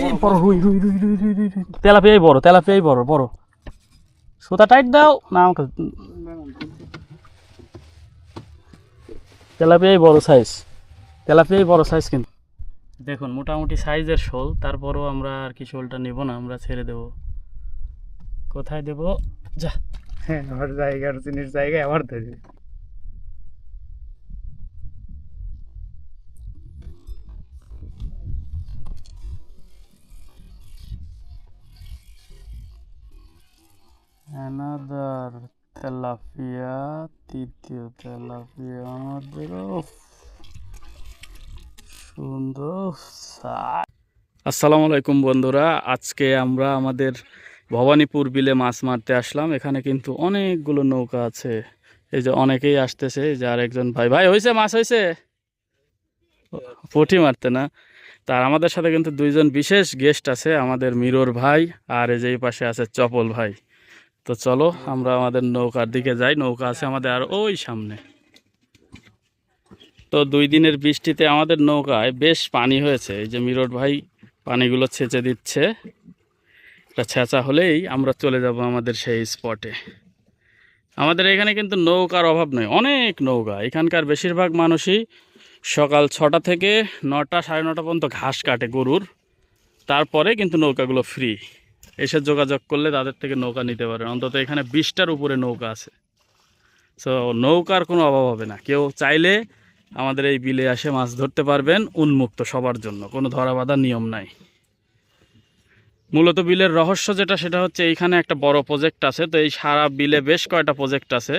এই বড় রুই রুই রুই রুই রুই রুই রুই। তেলাপিয়াই বড় তেলাপিয়াই বড় বড়। সুতা টাইট দাও না আমাকে তেলাপিয়াই বড় সাইজ তেলাপিয়াই বড় সাইজ কিন্তু। দেখুন মোটামুটি সাইজের শোল তারপরও আমরা আর কি শোলটা নেব না আমরা ছেড়ে দেব। কোথায় দেব? যা। হ্যাঁ আমার জায়গার জিনিস জায়গায় আবার ধরে। অ্যানাদার তেলাপিয়া তৃতীয় তেলাপিয়া আমাদের সুন্দর আসসালামু আলাইকুম বন্ধুরা, আজকে আমরা আমাদের ভবানীপুর বিলে মাছ মারতে আসলাম। এখানে কিন্তু অনেকগুলো নৌকা আছে। এই যে অনেকেই আসতেছে যে আরেকজন ভাই ভাই হয়েছে মাছ হয়েছে পুঁটি মারতে না। তার আমাদের সাথে কিন্তু দুইজন বিশেষ গেস্ট আছে, আমাদের মিরর ভাই আর এই যে পাশে আছে চপল ভাই। তো চলো, আমরা আমাদের নৌকার দিকে যাই। নৌকা আছে আমাদের আর ওই সামনে। তো দুই দিনের বৃষ্টিতে আমাদের নৌকায় বেশ পানি হয়েছে। এই যে মিরট ভাই পানিগুলো ছেঁচে দিচ্ছে। এটা ছেঁচা হলেই আমরা চলে যাব আমাদের সেই স্পটে আমাদের এখানে কিন্তু নৌকার অভাব নেই, অনেক নৌকা। এখানকার বেশিরভাগ মানুষই সকাল ছটা থেকে নটা, সাড়ে নটা পর্যন্ত ঘাস কাটে গরুর। তারপরে কিন্তু নৌকাগুলো ফ্রি এসে যোগাযোগ করলে তাদের থেকে নৌকা নিতে পারেন। অন্তত এখানে বিশটার উপরে নৌকা আছে। সো নৌকার কোনো অভাব হবে না। কেউ চাইলে আমাদের এই বিলে এসে মাছ ধরতে পারবেন উন্মুক্ত সবার জন্য। কোনো ধরা নিয়ম নাই। মূলত বিলের রহস্য যেটা, সেটা হচ্ছে এইখানে একটা বড় প্রজেক্ট আছে। তো এই সারা বিলে বেশ কয়টা প্রজেক্ট আছে।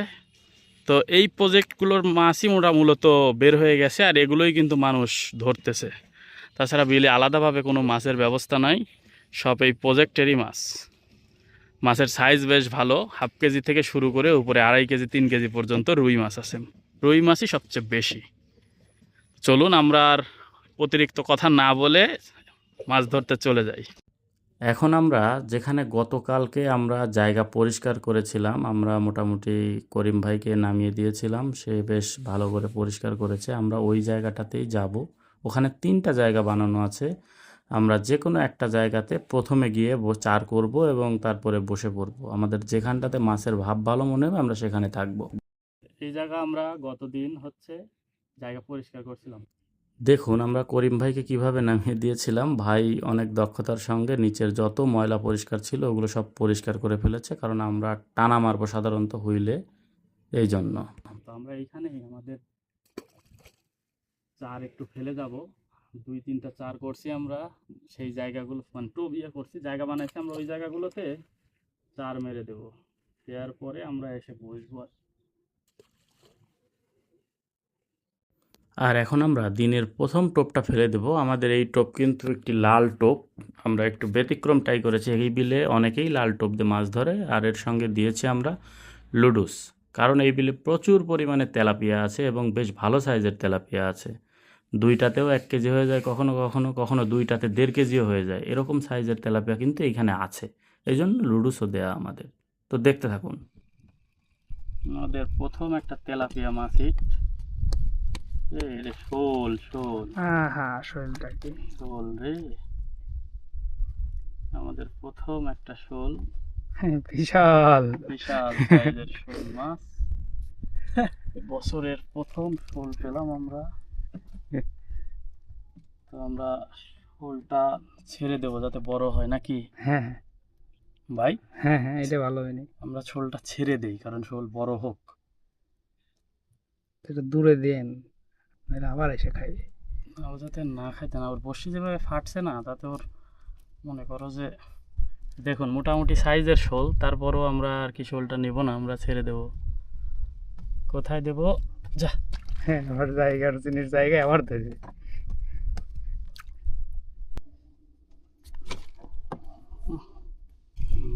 তো এই প্রজেক্টগুলোর মাছই মোটা মূলত বের হয়ে গেছে আর এগুলোই কিন্তু মানুষ ধরতেছে। তাছাড়া বিলে আলাদাভাবে কোনো মাছের ব্যবস্থা নাই। সব এই প্রজেক্টেরই মাছ। মাছের সাইজ বেশ ভালো হাফ কেজি থেকে শুরু করে উপরে আড়াই কেজি, তিন কেজি পর্যন্ত রুই মাছ আছে। রুই মাছই সবচেয়ে বেশি। চলুন আমরা আর অতিরিক্ত কথা না বলে মাছ ধরতে চলে যাই। এখন আমরা যেখানে গতকালকে আমরা জায়গা পরিষ্কার করেছিলাম, আমরা মোটামুটি করিম ভাইকে নামিয়ে দিয়েছিলাম, সে বেশ ভালো করে পরিষ্কার করেছে। আমরা ওই জায়গাটাতেই যাব। ওখানে তিনটা জায়গা বানানো আছে। আমরা যে কোনো একটা জায়গাতে প্রথমে গিয়ে চার করব এবং তারপরে বসে পড়ব। আমাদের যেখানটাতে মাছের ভাব ভালো মনে হবে আমরা সেখানে থাকব। এই জায়গা আমরা গতদিন হচ্ছে জায়গা পরিষ্কার করছিলাম। দেখুন আমরা করিম ভাইকে কীভাবে নামিয়ে দিয়েছিলাম ভাই অনেক দক্ষতার সঙ্গে নিচের যত ময়লা পরিষ্কার ছিল ওগুলো সব পরিষ্কার করে ফেলেছে কারণ আমরা টানা মারবো সাধারণত হইলে এই জন্য। তো আমরা এইখানে আমাদের চার একটু ফেলে যাব। দুই তিনটা চার করছি আমরা। সেই জায়গাগুলো মানে টোপ ইয়ে করছি, জায়গা বানাইছি আমরা ওই জায়গাগুলোতে। চার মেরে দেব। দেওয়ার পরে আমরা এসে বসবো। আর আর এখন আমরা দিনের প্রথম টোপটা ফেলে দেব। আমাদের এই টোপ কিন্তু একটি লাল টোপ। আমরা একটু ব্যতিক্রম ট্রাই করেছি। এই বিলে অনেকেই লাল টোপ দিয়ে মাছ ধরে, আর এর সঙ্গে দিয়েছি আমরা লুডুস। কারণ এই বিলে প্রচুর পরিমাণে তেলাপিয়া আছে এবং বেশ ভালো সাইজের তেলাপিয়া আছে। দুইটাতেও এক কেজি হয়ে যায় কখনো কখনো কখনো দুইটাতে দেড় কেজিও হয়ে যায়। এরকম সাইজের তেলাপিয়া কিন্তু এইখানে আছে। এই জন্য লুডুসও দেয়া আমাদের। তো দেখতে থাকুন। আমাদের প্রথম একটা তেলাপিয়া মাছ হিট। শোল শোল। হ্যাঁ হ্যাঁ কি? শোল রে। আমাদের প্রথম একটা শোল। হ্যাঁ, বিশাল। বিশাল সাইজের শোল মাছ। বছরের প্রথম শোল পেলাম আমরা। তো আমরা শোলটা ছেড়ে দেবো যাতে বড় হয় নাকি? হ্যাঁ হ্যাঁ। ভাই? হ্যাঁ হ্যাঁ এটা ভালো হয়নি আমরা শোলটা ছেড়ে দেই কারণ শোল বড় হোক। এটা দূরে দেন নাহলে আবার এসে খাইবে। ও যাতে না খাইতে না ওর বসি যেভাবে ফাটছে না তাতে ওর মনে করো যে দেখুন মোটামুটি সাইজের শোল তারপরও আমরা আর কি শোলটা নেব না আমরা ছেড়ে দেব। কোথায় দেব? যা। হ্যাঁ আমার জায়গার জিনিস জায়গায় আবার ধরে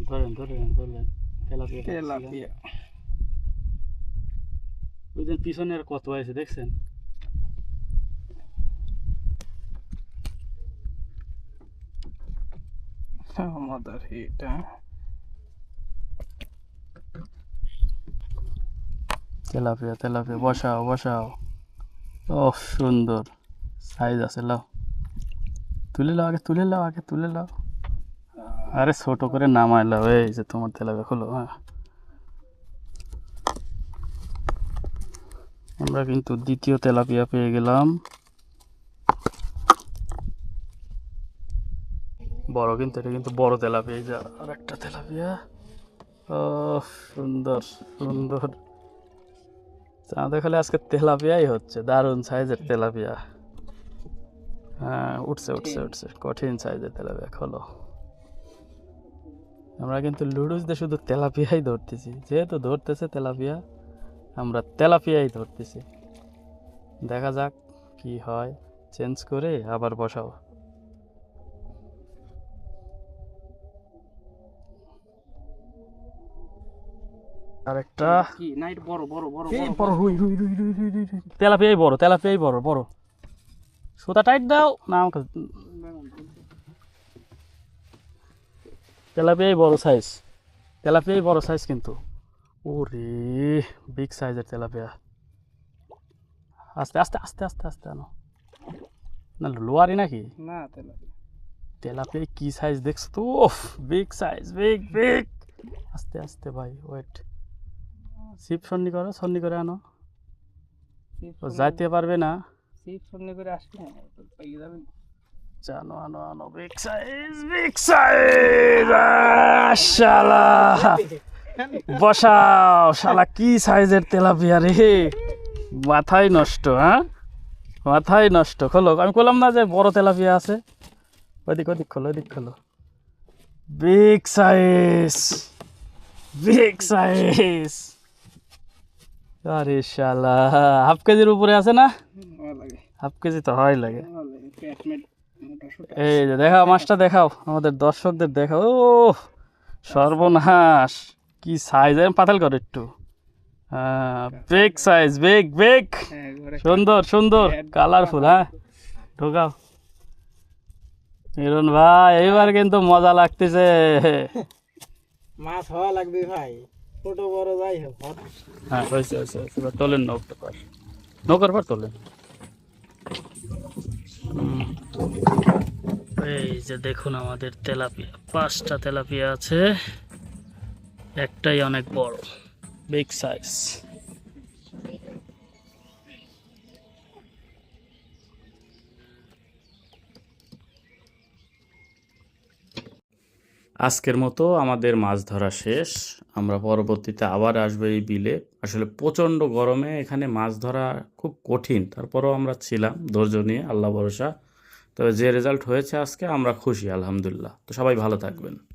ধরেন ধরেন ধরেন। তেলাপিয়া তেলাপিয়া ওই যে পিছনে আর কত আছে দেখছেন? আমাদের এটা তেলাপিয়া তেলাপিয়া বসাও বসাও। ও সুন্দর। সাইজ আছে লাও। তুলে লাও আগে তুলে লাও আগে তুলে লাও। আরে ছোট করে নামাই লাও, এই যে তোমার তেলাপিয়া খোলো হ্যাঁ। আমরা কিন্তু দ্বিতীয় তেলাপিয়া পেয়ে গেলাম। বড় কিন্তু, এটা কিন্তু বড় তেলাপিয়া যে আর একটা তেলাপিয়া ও, সুন্দর সুন্দর। চাঁদে খালি আজকে তেলাপিয়াই হচ্ছে, দারুণ সাইজের তেলাপিয়া হ্যাঁ উঠছে উঠছে উঠছে, কঠিন সাইজের তেলাপিয়া খোলো। আমরা কিন্তু লুডুস দিয়ে শুধু তেলাপিয়াই ধরতেছি। যেহেতু ধরতেছে তেলাপিয়া আমরা তেলাপিয়াই ধরতেছি। দেখা যাক কি হয়। চেঞ্জ করে আবার বসাও। আরেকটা। কি না এটা বড় বড় বড় এই বড় রুই রুই রুই রুই রুই রুই রুই তেলাপিয়াই বড় তেলাপিয়াই বড় বড়। সুতা টাইট দাও না আমাকে তেলাপিয়াই বড় সাইজ তেলাপিয়াই বড় সাইজ কিন্তু। ওরে বিগ সাইজের তেলাপিয়া। আস্তে আস্তে আস্তে আস্তে আস্তে আনো। না লোয়ারি নাকি? না তেলাপিয়া। তেলাপিয়া কি সাইজ দেখছ তো? ওফ বিগ সাইজ বিগ বিগ আস্তে আস্তে ভাই ওয়েট সিপ সন্নি করো সন্নি করে আনো। ও যাইতে পারবে না। সিপ সামনে করে আসলে পাইয়ে যাবেন। জানো আনো আনো বিগ সাইজ বিগ সাইজ শালা! বসাও শালা কি সাইজের তেলাপিয়া রে? মাথায় নষ্ট হ্যাঁ? মাথায় নষ্ট খোলো। আমি বললাম না যে বড় তেলাপিয়া আছে। ওদিক ওদিক খোলো ওদিক খোলো। বিগ সাইজ বিগ সাইজ আরে শালা হাফ কেজির উপরে আছে না? হাফ কেজি তো হয় লাগে। এই যে দেখাও মাছটা দেখাও আমাদের দর্শকদের দেখাও। ও সর্বনাশ কি সাইজ আমি পাতাল করো একটু। বেগ সাইজ বেগ বেগ সুন্দর সুন্দর কালারফুল হ্যাঁ। ঢোকাও। হিরণ ভাই এইবার কিন্তু মজা লাগতেছে। মাছ হওয়া লাগবে ভাই। ছোট বড় যাই হোক হ্যাঁ হয়েছে হয়েছে হয়েছে। এবার তোলেন নৌকার পর নৌকার পর তোলেন। এই যে দেখুন আমাদের তেলাপিয়া পাঁচটা তেলাপিয়া আছে। একটাই অনেক বড় বিগ সাইজ আজকের মতো আমাদের মাছ ধরা শেষ। আমরা পরবর্তীতে আবার আসব এই বিলে। আসলে প্রচণ্ড গরমে এখানে মাছ ধরা খুব কঠিন। তারপরেও আমরা ছিলাম, ধৈর্য নিয়ে, আল্লাহ ভরসা। তবে যে রেজাল্ট হয়েছে আজকে আমরা খুশি, আলহামদুলিল্লাহ। তো সবাই ভালো থাকবেন।